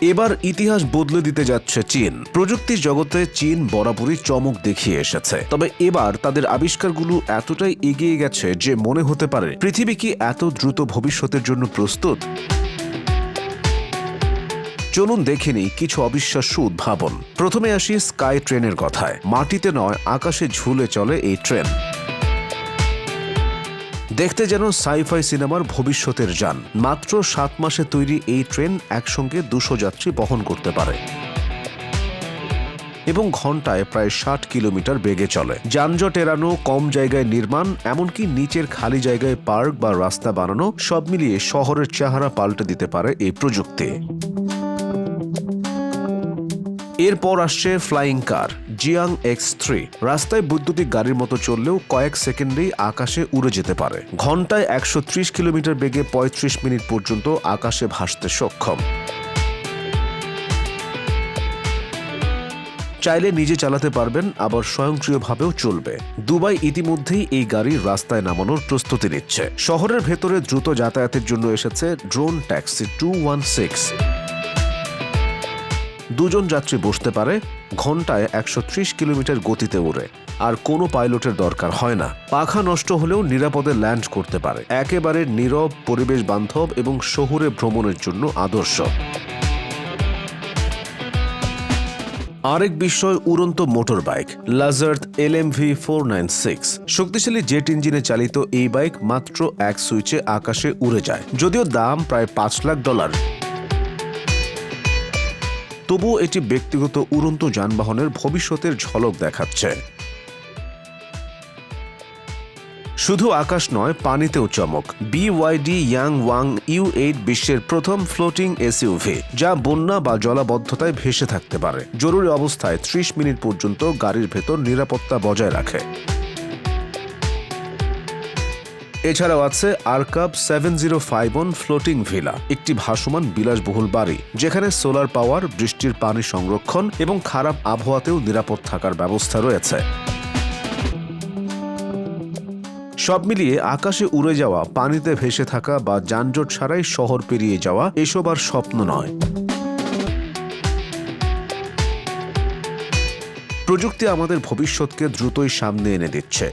এবার ইতিহাস বদলে দিতে যাচ্ছে চীন। প্রযুক্তির জগতে চীন বরাবরই চমক দেখিয়ে এসেছে। তবে এবার তাদের আবিষ্কারগুলো এতটাই এগিয়ে গেছে যে মনে হতে পারে, পৃথিবী কি এত দ্রুত ভবিষ্যতের জন্য প্রস্তুত? চলুন দেখে নিই কিছু অবিশ্বাস্য উদ্ভাবন। প্রথমে আসি স্কাই ট্রেনের কথায়। মাটিতে নয়, আকাশে ঝুলে চলে এই ট্রেন। দেখতে যেন সাইফাই সিনেমার ভবিষ্যতের যান। মাত্র সাত মাসে তৈরি এই ট্রেন একসঙ্গে দুশো যাত্রী বহন করতে পারে। এবং ঘন্টায় প্রায় ষাট কিলোমিটার বেগে চলে। যানজট এড়ানো, কম জায়গায় নির্মাণ, এমনকি নিচের খালি জায়গায় পার্ক বা রাস্তা বানানো সব মিলিয়ে শহরের চেহারা পাল্টে দিতে পারে এই প্রযুক্তি। এরপর আসছে ফ্লাইং কার জিয়াং এক্স থ্রি রাস্তায় বৈদ্যুতিক গাড়ির মতো চললেও কয়েক সেকেন্ডেই আকাশে উড়ে যেতে পারে। ঘন্টায় একশো ত্রিশ কিলোমিটার বেগে ৩৫ মিনিট পর্যন্ত আকাশে ভাসতে সক্ষম। চাইলে নিজে চালাতে পারবেন, আবার স্বয়ংক্রিয়ভাবেও চলবে। দুবাই ইতিমধ্যেই এই গাড়ি রাস্তায় নামানোর প্রস্তুতি নিচ্ছে। শহরের ভেতরে দ্রুত যাতায়াতের জন্য এসেছে drone taxi two one six দুজন যাত্রী বসতে পারে, ঘন্টায় একশো ত্রিশ কিলোমিটার গতিতে উড়ে আর কোনো পাইলটের দরকার হয় না। পাখা নষ্ট হলেও নিরাপদে ল্যান্ড করতে পারে। একেবারে নীরব পরিবেশ বান্ধব এবং শহুরে ভ্রমণের জন্য আদর্শ। আরেক বিষয় উড়ন্ত motor bike Lazareth L M V four nine six. শক্তিশালী জেট ইঞ্জিনে চালিত এই বাইক মাত্র এক সুইচে আকাশে উড়ে যায়। যদিও দাম প্রায় পাঁচ লাখ ডলার। তবুও এটি ব্যক্তিগত উড়ন্ত যানবাহনের ভবিষ্যতের ঝলক দেখাচ্ছে। শুধু আকাশ নয়, পানিতেও চমক। BYD young Wang U eight বিশ্বের প্রথম ফ্লোটিং এসইউভি যা বন্যা বা জলাবদ্ধতায় ভেসে থাকতে পারে। জরুরি অবস্থায় ত্রিশ মিনিট পর্যন্ত গাড়ির ভেতর নিরাপত্তা বজায় রাখে। এছাড়াও আছে Arkup seven zero five one floating villa, একটি ভাসমান বিলাসবহুল বাড়ি, যেখানে সোলার পাওয়ার, বৃষ্টির পানি সংরক্ষণ এবং খারাপ আবহাওয়াতেও নিরাপদ থাকার ব্যবস্থা রয়েছে। সব মিলিয়ে আকাশে উড়ে যাওয়া, পানিতে ভেসে থাকা বা যানজট ছাড়াই শহর পেরিয়ে যাওয়া এসব আর স্বপ্ন নয়। প্রযুক্তি আমাদের ভবিষ্যৎকে দ্রুতই সামনে এনে দিচ্ছে।